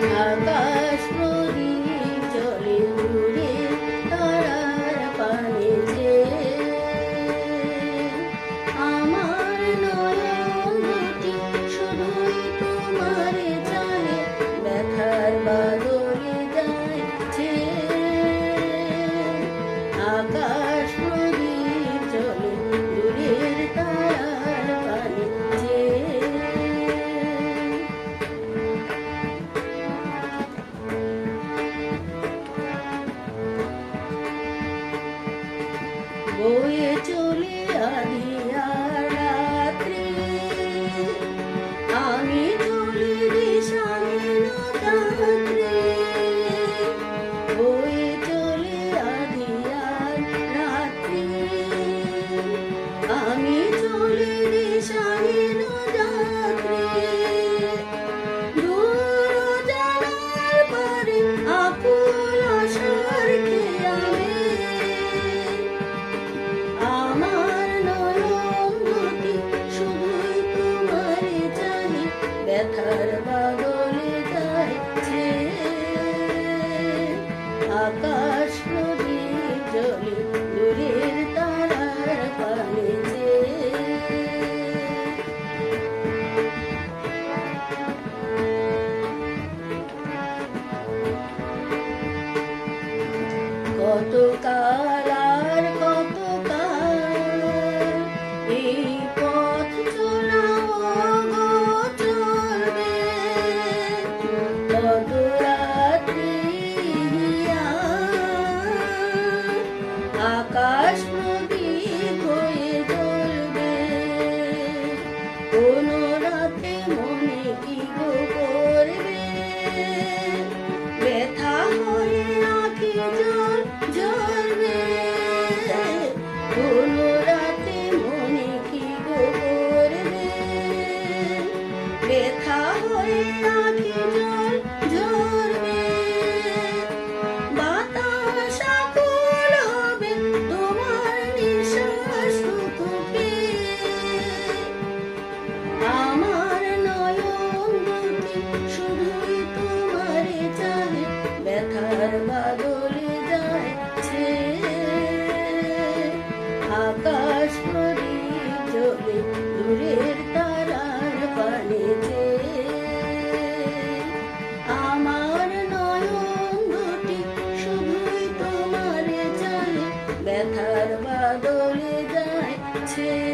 Narada বয়ে চলে আধিয়ার কত কাল ব্যথা হয়ে আঁখি জল faces.